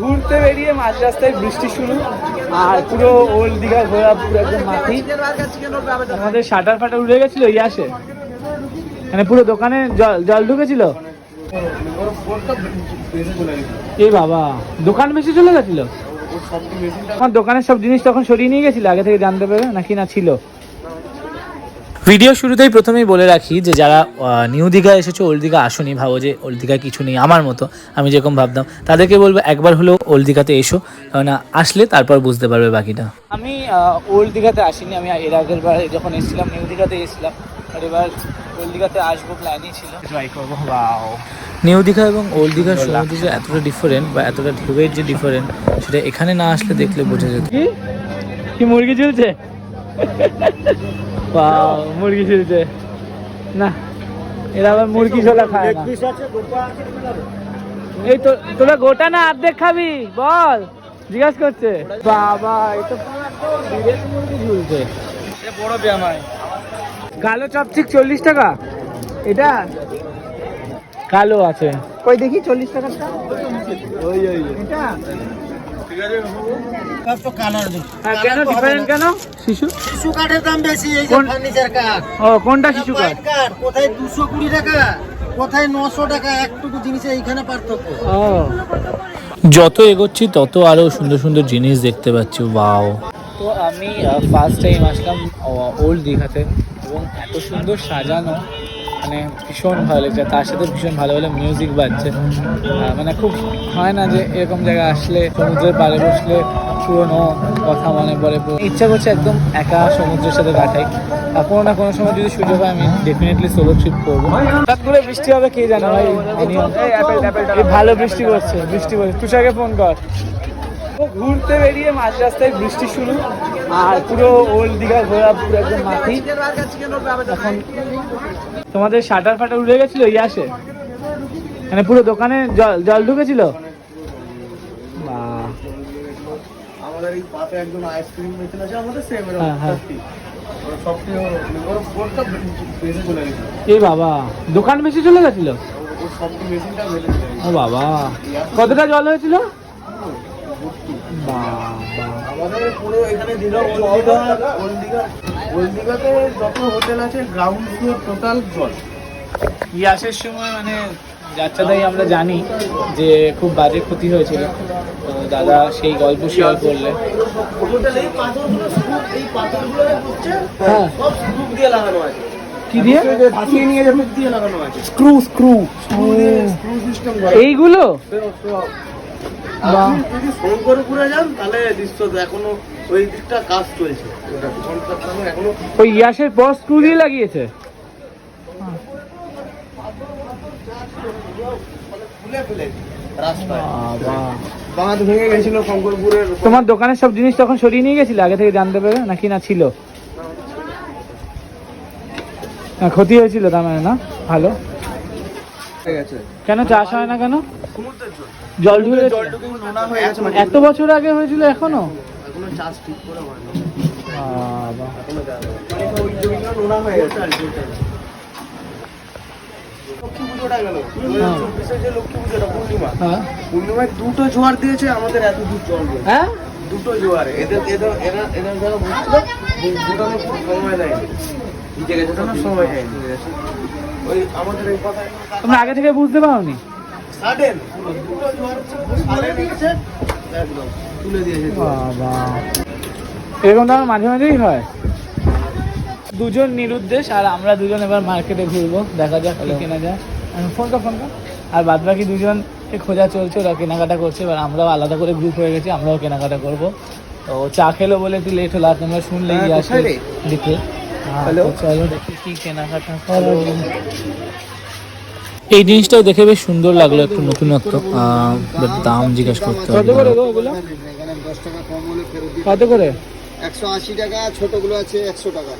ঘুরতে বেরিয়ে মাঝ রাস্তায় বৃষ্টি শুরু আর পুরো ওল্ড দীঘা ঘোরা পুরো একদম মাটি। আমাদের শাটার ফাটার উড়ে গেছিল ইয়াসে মানে পুরো দোকানে জল জল ঢুকেছিল। এই বাবা দোকান বেশি চলে গেছিল? আমার দোকানের সব জিনিস তখন সরিয়ে নিয়ে গেছিল আগে থেকে জানতে পেরে নাকি না ছিল? ভিডিও শুরুতেই প্রথমেই বলে রাখি যে যারা নিউ দীঘা এসেছ ওল্ড দীঘা আসুনি ভাবো যে ওল্ড দীঘায় কিছু নেই আমার মতো আমি যেরকম ভাবতাম তাদেরকে বলব একবার হলেও ওল্ড দীঘাতে এসো কারণ আসলে তারপর বুঝতে পারবে বাকিটা। আমি ওল্ড দীঘাতে আসিনি আমি এর আগের বার যখন এসেছিলাম নিউ দীঘাতে এসেছিলাম আর এবার ওল্ড দীঘাতে আসব প্ল্যানই ছিল। ট্রাই করব নিউ দীঘা এবং ওল্ড দীঘার সমুদ্র যে এতটা ডিফারেন্ট বা এতটা ঢেউয়ের যে ডিফারেন্ট সেটা এখানে না আসলে দেখলে বোঝা যেত। কি? কি মুরগি ঝুলছে? বাও মুরগি না এরা আবার মুরগি ঝোলা খায় না। এই তো তোরা গোটা না অর্ধেক খাবি? বল জিজ্ঞাসা করছে। বাবা এটা বিদেশি মুরগি ঝুলছে। বড় ব্যামাই কালো চপচিক চল্লিশ টাকা। এটা কালো আছে। কই দেখি চল্লিশ টাকা। ওই ওই। এটা? তো কালার দেখি হ্যাঁ কেন ডিফারেন্ট কেন? শিশু? শিশু কাঠের দাম বেশি এই যে কোন- ফার্নিচার কাঠ। ও কোনটা শিশু কাঠ? কোথায় দুশো কুড়ি টাকা কোথায় নশো টাকা একটুকু জিনিসে এইখানে পার্থক্য। যত এগোচ্ছি তত আরও সুন্দর সুন্দর জিনিস দেখতে পাচ্ছি ওয়াও। তো আমি ফার্স্ট টাইম আসলাম ওল্ড দীঘাতে এবং এত সুন্দর সাজানো মানে ভীষণ ভালো লাগছে। তার সাথে ভীষণ ভালো ভালো মিউজিক বাজছে। মানে খুব হয় না যে এরকম জায়গায় আসলে সমুদ্রের পাড়ে বসলে পুরোনো কথা মনে পড়ে। ইচ্ছা করছে একদম একা সমুদ্রের সাথে কাটাই। কোনো না কোনো সময় যদি সুযোগ হয়, আমি ডেফিনেটলি সোলো ট্রিপ করব। হঠাৎ করে বৃষ্টি হবে, কে জানে ভাই? ভালো বৃষ্টি করছে বৃষ্টি করছে তুষারকে ফোন কর। ঘুরতে বেরিয়ে মাঝ রাস্তায় বৃষ্টি শুরু আর পুরো ওল্ড দীঘা ঘোরা পুরো একদম মাটি। এখন তোমাদের শাটার ফাটার উড়ে গেছিল ইয়াসে মানে পুরো দোকানে জল জল ঢুকেছিল? বাহ, আমাদের এই পাশে একজন আইসক্রিম মেশিন আছে আমাদের সেম হ্যাঁ, হ্যাঁ। গেছে। এই বাবা দোকান বেশি চলে গেছিল? বাবা। কতটা জল হয়েছিল? আমাদের পুরো এখানে Digha old Digha old Digha old দীঘাতে যত হোটেল আছে গ্রাউন্ড ফ্লোর টোটাল জল। ইয়াসের সময় মানে যাত্রাদাই আমরা জানি যে খুব বাজে ক্ষতি হয়েছিল। তো দাদা সেই গল্প শেয়ার করলে হ্যাঁ। সব স্ক্রুপ দিয়ে লাগানো আছে। কি দিয়ে? ভাসিয়ে নিয়ে যাবে দিয়ে লাগানো আছে। Screw screw. স্ক্রু দিয়ে স্ক্রু সিস্টেম এইগুলো? যদি শঙ্করপুরে যান তাহলে এখনও ওই দিকটা কাজ চলছে। ওই ইয়াসের পর স্ক্রু দিয়ে লাগিয়েছে। তোমার দোকানের সব জিনিস তখন সরিয়ে নিয়ে গেছিলে? আগে থেকে জানতে পেরে? নাকি না ছিল? ক্ষতি হয়েছিল তার মানে না? ভালো। কেন চাষ হয় না কেন? জল ঢুকে জল ঢুকে নোনা হয়ে গেছে মানে এত বছর আগে হয়েছিল এখনও? হয়। মানে হয়ে হ্যাঁ। হ্যাঁ। পূর্ণিমায় দুটো জোয়ার দিয়েছে আমাদের এত দূর জল হ্যাঁ? দুটো জোয়ারে। এদের এদের এরা এদের যারা বুঝছিল দুটানো সময় দেয়নি। সময় হয়নি ওই আমাদের এই কথা তোমরা আগে থেকে বুঝতে পারোনি? সাডেন দুটো জোয়ার সাডেন গেছে তুলে দিয়েছে বাবা এরকম তো আমার মাঝে মাঝেই হয়। দুজন নিরুদ্দেশ আর আমরা দুজন এবার মার্কেটে ঘুরবো। দেখা যাক কি কেনা যায়। ফোন কর ফোন কর। আর বাদ বাকি দুজনকে খোঁজা চলছে ওরা কেনাকাটা করছে। এবার আমরাও আলাদা করে গ্রুপ হয়ে গেছি আমরাও কেনাকাটা করব। তো চা খেলো বলে একটু লেট হলো আর তোমরা শুনলেই হ্যাঁ, আসে কোথায় রে? দিতে চলো দেখি কি কেনাকাটা করো এই জিনিসটাও দেখে বেশ সুন্দর লাগল একটু নতুনত্ব। দাম জিজ্ঞেস করতে হবে। কত করে একশো আশি টাকা ছোটগুলো আছে একশো টাকা।